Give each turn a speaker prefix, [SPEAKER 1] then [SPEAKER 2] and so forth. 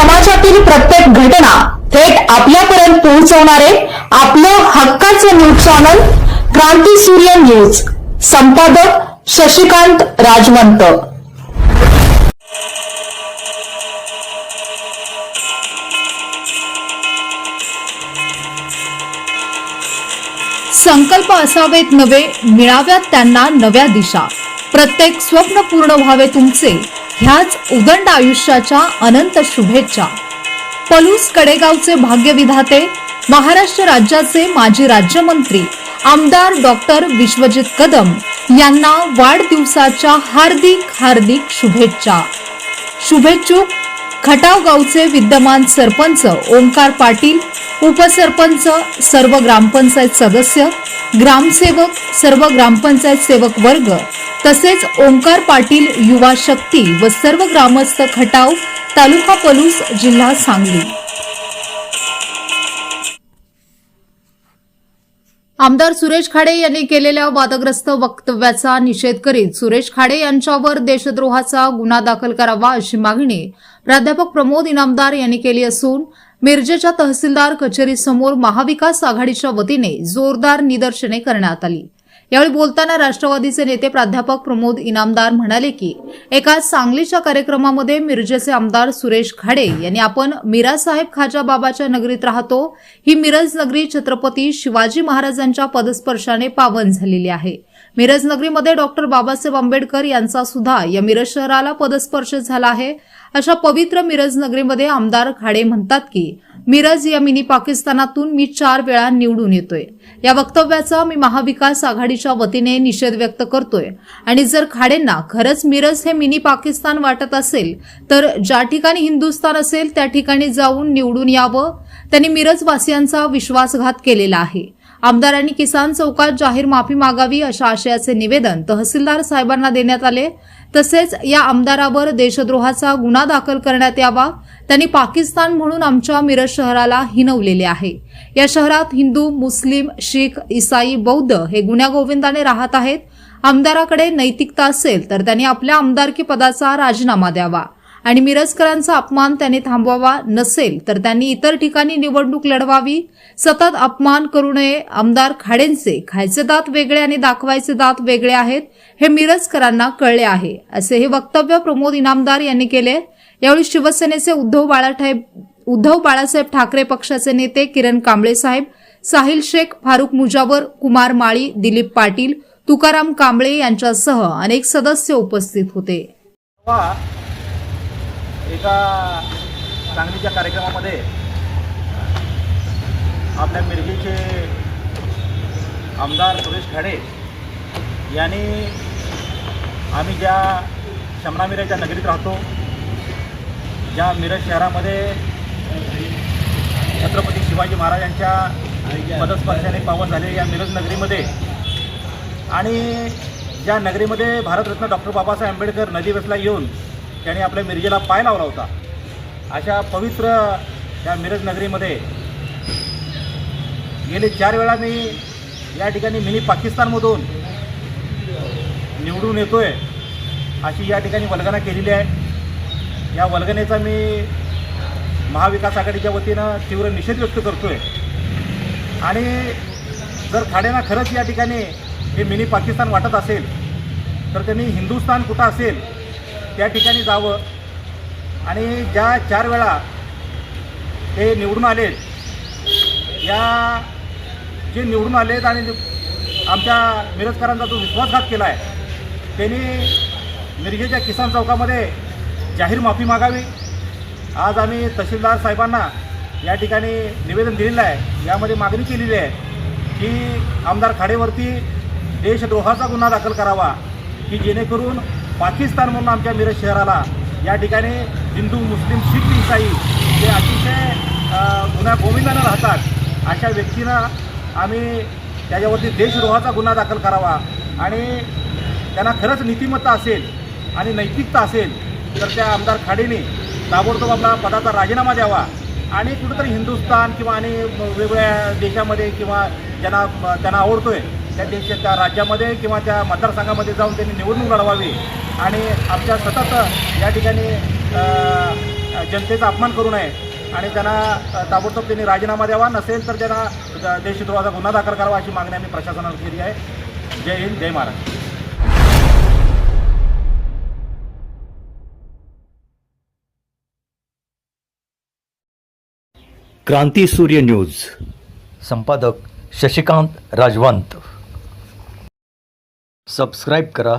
[SPEAKER 1] समाजातील प्रत्येक घटना थेट आपल्यापर्यंत पोहोचवणारे आपलं हक्काचं न्यूज चॅनल क्रांती सूर्य न्यूज. संपादक शशिकांत राजवंत.
[SPEAKER 2] संकल्प असावेत नवे मिळाव्यात त्यांना नव्या दिशा. प्रत्येक स्वप्न पूर्ण व्हावे तुमचे. ह्याच उदंड आयुष्याच्या अनंत शुभेच्छा. पलूस कडेगावचे भाग्यविधाते महाराष्ट्र राज्याचे माजी राज्यमंत्री आमदार डॉक्टर विश्वजित कदम यांना वाढदिवसाच्या हार्दिक हार्दिक शुभेच्छा. शुभेच्छुक खटाव गावचे विद्यमान सरपंच ओंकार पाटील उपसरपंच सर्व ग्रामपंचायत सदस्य ग्रामसेवक सर्व ग्रामपंचायत सेवक वर्ग तसेच ओंकार पाटील युवा शक्ती व सर्व ग्रामस्थ खटाव तालुका पलूस जिल्हा सांगली. आमदार सुरेश खाडे यांनी केलेल्या वादग्रस्त वक्तव्याचा निषेध करीत सुरेश खाडे यांच्यावर देशद्रोहाचा गुन्हा दाखल करावा अशी मागणी प्राध्यापक प्रमोद इनामदार यांनी केली असून मिरजेच्या तहसीलदार कचेरीसमोर महाविकास आघाडीच्या वतीने जोरदार निदर्शने करण्यात आली. यावेळी बोलताना राष्ट्रवादीचे नेते प्राध्यापक प्रमोद इनामदार म्हणाले की एका सांगलीच्या कार्यक्रमामध्ये मिरजेचे आमदार सुरेश खाडे यांनी आपण मीरासाहेब खाजा बाबाच्या नगरीत राहतो. ही मिरज नगरी छत्रपती शिवाजी महाराजांच्या पदस्पर्शाने पावन झालेली आहे. मिरज नगरीमध्ये डॉक्टर बाबासाहेब आंबेडकर यांचा सुद्धा या मिरज शहराला पदस्पर्श झाला आहे. अशा पवित्र मिरज नगरीमध्ये आमदार खाडे म्हणतात की मिरज या मिनी पाकिस्तानातून मी चार वेळा निवडून येतोय. या वक्तव्याचा मी महाविकास आघाडीच्या वतीने निषेध व्यक्त करतोय. आणि जर खाडेंना खरंच मिरज हे मिनी पाकिस्तान वाटत असेल तर ज्या ठिकाणी हिंदुस्थान असेल त्या ठिकाणी जाऊन निवडून यावं. त्यांनी मिरजवासियांचा विश्वासघात केलेला आहे. आमदारांनी किसान चौकात जाहीर माफी मागावी अशा आशयाचे निवेदन तहसीलदार साहेबांना देण्यात आले. तसेच या आमदारावर देशद्रोहाचा गुन्हा दाखल करण्यात यावा. त्यांनी पाकिस्तान म्हणून आमच्या मिरज शहराला हिनवलेले आहे. या शहरात हिंदू मुस्लिम शीख इसाई बौद्ध हे गुन्ह्यागोविंदाने राहत आहेत. आमदाराकडे नैतिकता असेल तर त्यांनी आपल्या आमदारकी पदाचा राजीनामा द्यावा. आणि मिरजकरांचा अपमान त्याने थांबवावा नसेल तर त्यांनी इतर ठिकाणी निवडणूक लढवावी. सतत अपमान करू नये. आमदार खाडेंचे खायचे दात वेगळे आणि दाखवायचे दात वेगळे आहेत हे मिरजकरांना कळले आहे. असे हे वक्तव्य प्रमोद इनामदार यांनी केले. यावेळी शिवसेनेचे उद्धव बाळासाहेब उद्धव बाळासाहेब ठाकरे पक्षाचे नेते किरण कांबळे साहेब साहिल शेख फारुख मुजावर कुमार माळी दिलीप पाटील तुकाराम कांबळे यांच्यासह अनेक सदस्य उपस्थित होते.
[SPEAKER 3] एका सांगलीच्या कार्यक्रमामध्ये आपल्या मिरजेचे आमदार सुरेश खाडे यांनी आम्ही ज्या शमना मिरजच्या नगरीत राहतो ज्या मिरज शहरामध्ये छत्रपती शिवाजी महाराजांच्या पदस्पर्शाने पावन झाले या मिरज नगरीमध्ये आणि ज्या नगरीमध्ये भारतरत्न डॉक्टर बाबासाहेब आंबेडकर नदी वेसला येऊन त्यांनी आपल्या मिरजेला पाय लावला होता. अशा पवित्र या मिरज नगरीमध्ये गेले चार वेळा मी या ठिकाणी मिनी पाकिस्तानमधून निवडून येतोय अशी या ठिकाणी वल्गना केलेली आहे. या वल्गनेचा मी महाविकास आघाडीच्या वतीनं तीव्र निषेध व्यक्त करतोय. आणि जर खाड्यांना खरंच या ठिकाणी हे मिनी पाकिस्तान वाटत असेल तर त्यांनी हिंदुस्थान कुठं असेल त्या ठिकाणी जावं. आणि ज्या चार वेळा ते निवडून आलेत या जे निवडून आलेत आणि आमच्या मिरजकरांचा जो विश्वासघात केला आहे त्यांनी मिरजेच्या किसान चौकामध्ये जाहीर माफी मागावी. आज आम्ही तहसीलदार साहेबांना या ठिकाणी निवेदन दिलेलं आहे. यामध्ये मागणी केलेली आहे की आमदार खाडेवरती देशद्रोहाचा गुन्हा दाखल करावा की जेणेकरून पाकिस्तान म्हणून आमच्या मिरज शहराला या ठिकाणी हिंदू मुस्लिम शीख इसाई जे अतिशय गुन्हा गोविंदानं राहतात. अशा व्यक्तींना आम्ही त्याच्यावरती देशद्रोहाचा गुन्हा दाखल करावा. आणि त्यांना खरंच नीतिमत्ता असेल आणि नैतिकता असेल तर त्या आमदार खाडेने ताबडतोब आपला पदाचा राजीनामा द्यावा. आणि कुठंतरी हिंदुस्थान किंवा आणि वेगवेगळ्या देशामध्ये किंवा ज्यांना त्यांना आवडतोय त्या देश त्या राज्यामध्ये किंवा त्या मतदारसंघामध्ये जाऊन त्यांनी निवडणूक लढवावी. आणि आमच्या सतत या ठिकाणी जनतेचा अपमान करू नये आणि त्यांना ताबडतोब त्यांनी राजीनामा द्यावा. नसेल तर त्यांना देशद्रोहाचा गुन्हा दाखल करावा अशी मागणी आम्ही प्रशासनाला केली आहे. जय हिंद जय महाराष्ट्र.
[SPEAKER 4] क्रांती सूर्य न्यूज. संपादक शशिकांत राजवंत. सबस्क्राईब करा.